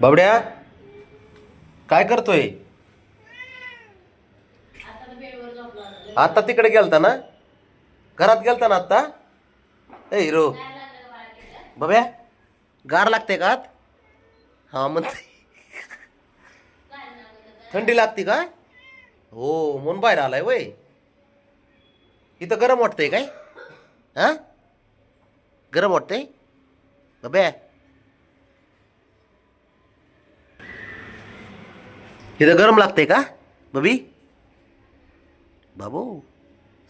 बाबड्या काय करतोय? आता तिकडे गेलता ना? घरात गेलता ना आता? ए हिरो. बाब्या गार लागते का आत? हा म्हणते थंडी लागते का? हो म्हणून बाहेर आलाय वय. इथं गरम वाटतंय काय? हा? गरम वाटतंय? बाब्या इथं गरम लागतंय का? बबी? बाबू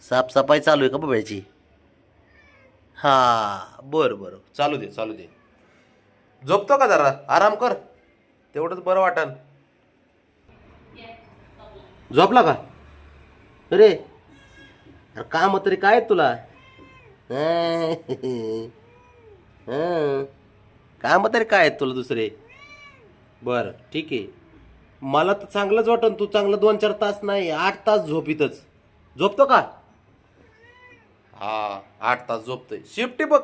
साफसफाई चालू आहे का बब्याची हा बरं बरं. चालू दे चालू दे. झोपतो का जरा? आराम कर. तेवढंच बरं वाटन. झोपला का? अरे अरे काम तरी काय आहेत तुला? काम तरी काय आहेत तुला दुसरे? बरं ठीक आहे. मला तर चांगलंच वाटन तू चांगलं दोन चार तास नाही आठ तास झोपीतच. झोपतो का? हा आठ तास झोपतोय. शिफ्टी बघ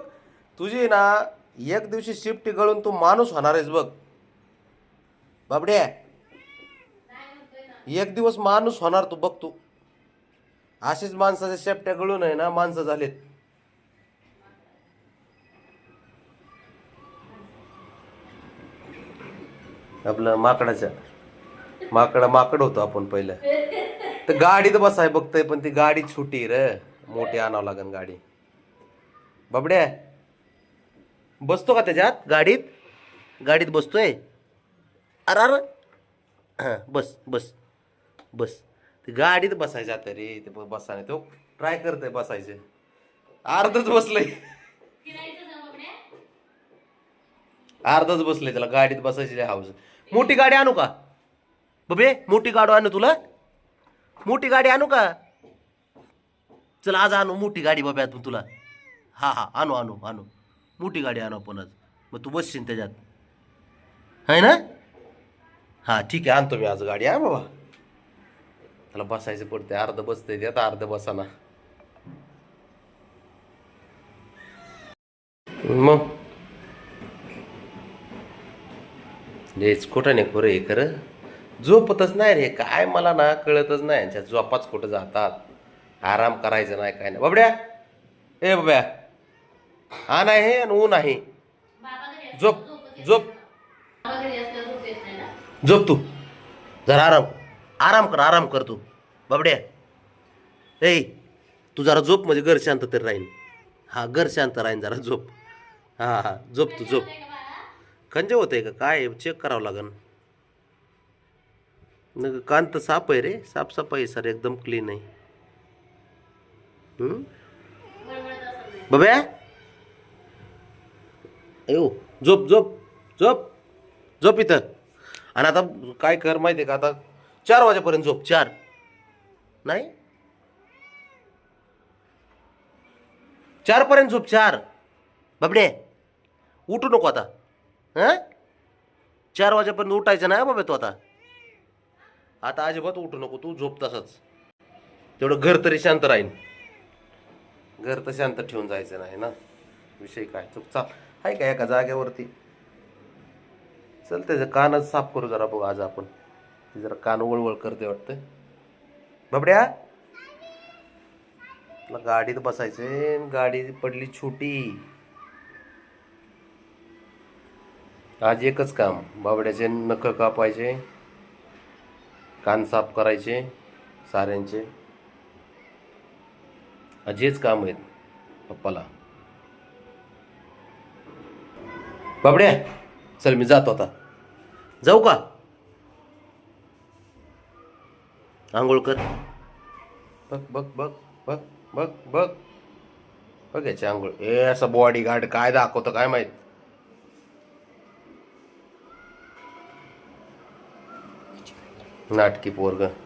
तुझी ना एक दिवशी शिफ्टी गळून तू माणूस होणार आहेस बघ. बाबड्या एक दिवस माणूस होणार तू बघ तू. अशीच माणसाच्या शेपट्या गळून आहे ना माणसं झालेत. आपलं माकडाच्या माकडा माकड होतो आपण पहिलं. तर गाडीत बसाय बघतोय पण ती गाडी छोटी र. मोठी आणावं लागेल गाडी. बाबड्या बसतो का त्याच्यात? गाडीत? गाडीत बसतोय? अरे अरे. हां बस बस बस. ते गाडीत बसायचं आता रे ते बसाने तो ट्राय करतोय बसायचं. अर्धच बसलंय. अर्धच बसलंय त्याला. गाडीत बसायची हाऊस मोठी गाडी आणू का? बबे मोठी गाडी आणू तुला? मोठी गाडी आणू का? चल आज आणू मोठी गाडी बाबा तू तुला. हा हा आणू आणू आणू. मोठी गाडी आणू आपण आज. मग तू बसशील त्याच्यात. आहे ना? हा ठीक आहे आणतो मी आज गाडी आहे बाबा. त्याला बसायचं पडते अर्ध बसते त्यात अर्ध बसाना. मग? हेच कुठं नाही खरं हे खरं. झोपतच नाही रे. काय मला ना कळतच नाही. यांच्या झोपाच कुठं जातात? आराम करायचं नाही काय नाही. बाबड्या! ए बाब्या हा नाही हे आणि ऊन आहे झोप झोप. झोप तू. जरा आराम. आराम कर आराम कर तू. बाबड्या! ए तू जरा झोप म्हणजे घर शांत तरी राहील हा घर शांत राहील जरा झोप. हा हा झोप तू झोप. खंजे होते का? काय? चेक करावं लागन. न कान तर साफ आहे रे. साफसफाई आहे सर एकदम क्लीन आहे. हम्म? बब्या येऊ झोप झोप झोप झोप इथं. आणि आता काय कर माहिती आहे का आता? चार वाजेपर्यंत झोप चार. नाही? चारपर्यंत झोप चार. बाबडे उठू नको आता. हां? चार वाजेपर्यंत उठायचं नाही बाबा तू आता. आता अजिबात उठू नको तू झोप तसंच. तेवढं घर तरी शांत राहील घर तर शांत ठेवून जायचं नाही ना? विषय काय? चुक चाल. आहे का एका जागेवरती? चल त्याचं कानच साफ करू जरा बघू आज आपण. ते जरा कान वळवळ करते वाटतं बाबड्या? तुला गाडीत बसायचं गाडी पडली छोटी. आज एकच काम. बाबड्याचे नख कापायचे. कान साफ करायचे साऱ्यांचे. आज हेच काम आहेत पप्पाला. बाबड्या चल मी जातो आता. जाऊ का? आंघोळ कर. बघ बघ बघ बघ बघ बघ. बघ याची आंघोळ. ए असं बॉडी गार्ड काय दाखवतं काय माहीत? नाटकी पोरग.